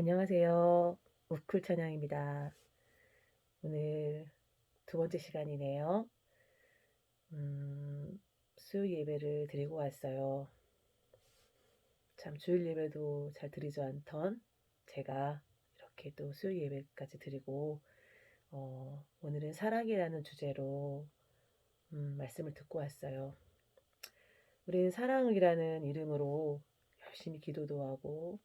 안녕하세요. 우쿨 찬양입니다. 오늘 두 번째 시간이네요. 음, 수요 예배를 드리고 왔어요. 참 주일 예배도 잘 드리지 않던 제가 이렇게 또 수요 예배까지 드리고 어, 오늘은 사랑이라는 주제로 음, 말씀을 듣고 왔어요. 우리는 사랑이라는 이름으로 열심히 기도도 하고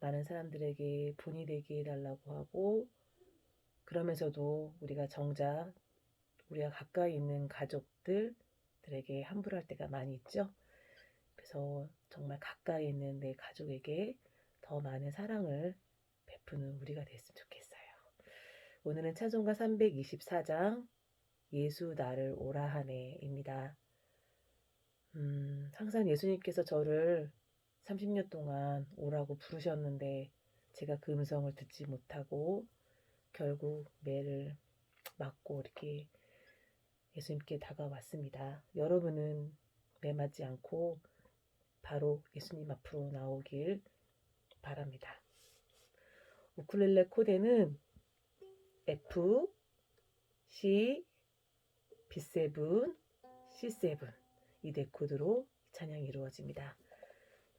많은 사람들에게 본이 되게 해달라고 하고 그러면서도 우리가 정작 우리가 가까이 있는 가족들들에게 함부로 할 때가 많이 있죠. 그래서 정말 가까이 있는 내 가족에게 더 많은 사랑을 베푸는 우리가 됐으면 좋겠어요. 오늘은 찬송가 324장 예수 나를 오라 하네입니다. 음, 항상 예수님께서 저를 30년 동안 오라고 부르셨는데 제가 그 음성을 듣지 못하고 결국 매를 맞고 이렇게 예수님께 다가왔습니다. 여러분은 매 맞지 않고 바로 예수님 앞으로 나오길 바랍니다. 우쿨렐레 코드는 F, C, B7, C7 이 네 코드로 찬양이 이루어집니다.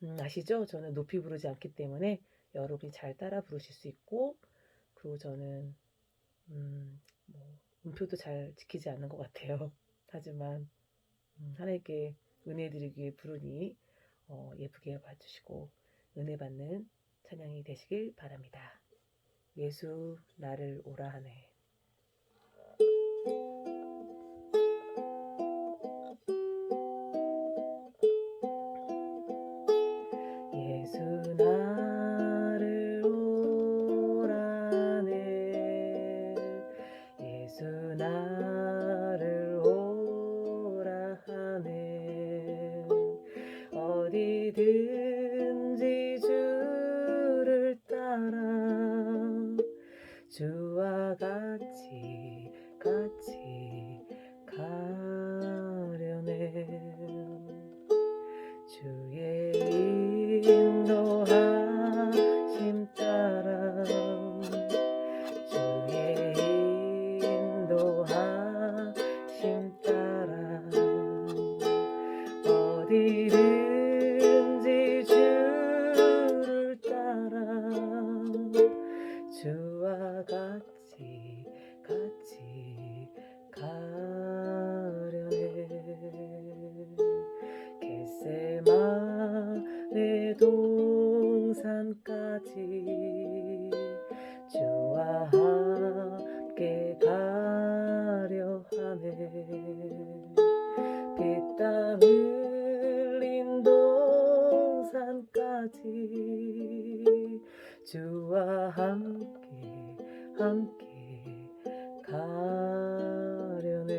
음, 아시죠? 저는 높이 부르지 않기 때문에 여러분이 잘 따라 부르실 수 있고 그리고 저는 음, 뭐 음표도 잘 지키지 않는 것 같아요. 하지만 음, 하나님께 은혜 드리기 위해 부르니 어, 예쁘게 봐주시고 은혜 받는 찬양이 되시길 바랍니다. 예수 나를 오라 하네. 나를 오라 하네. 어디든지 주를 따라 주와 같이 어 함께 가려네.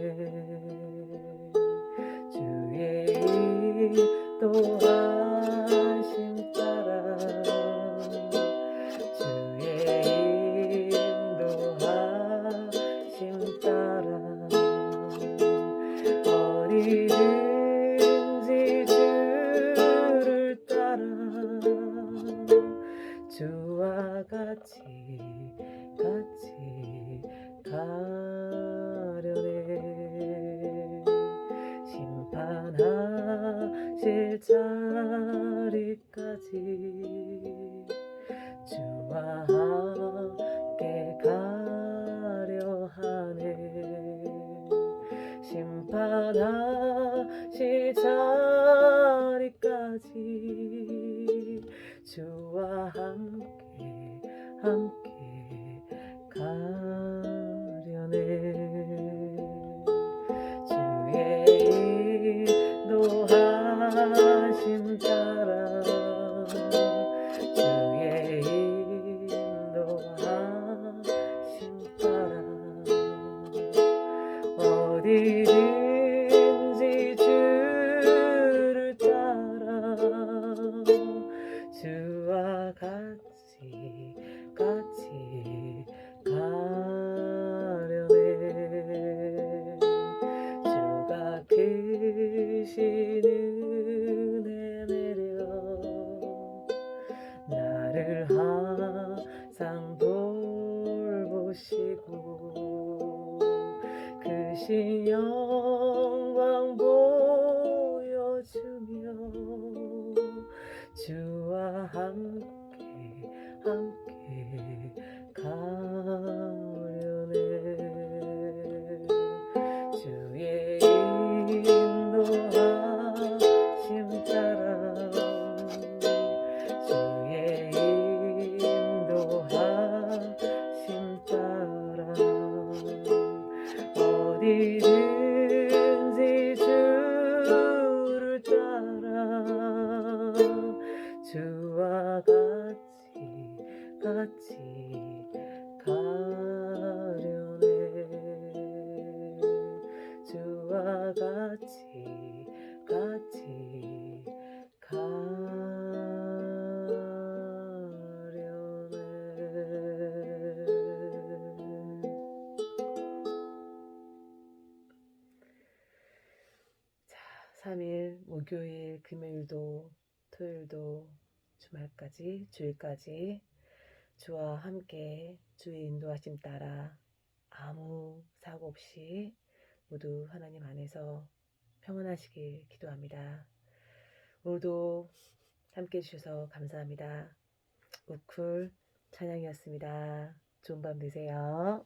주의 인도하심 따라. 주의 인도하심 따라. 따라. 주와 같이 실 자리까지 주와 함께 가려 하네. 심판하실 자리까지 주와 함께 함께 은혜 어디든지 주를 따라 주와 같이 같이 목요일, 금요일도 토요일도 주말까지 주일까지 주와 함께 주의 인도하심 따라 아무 사고 없이 모두 하나님 안에서 평안하시길 기도합니다. 오늘도 함께 해주셔서 감사합니다. 우쿨 찬양이었습니다. 좋은 밤 되세요.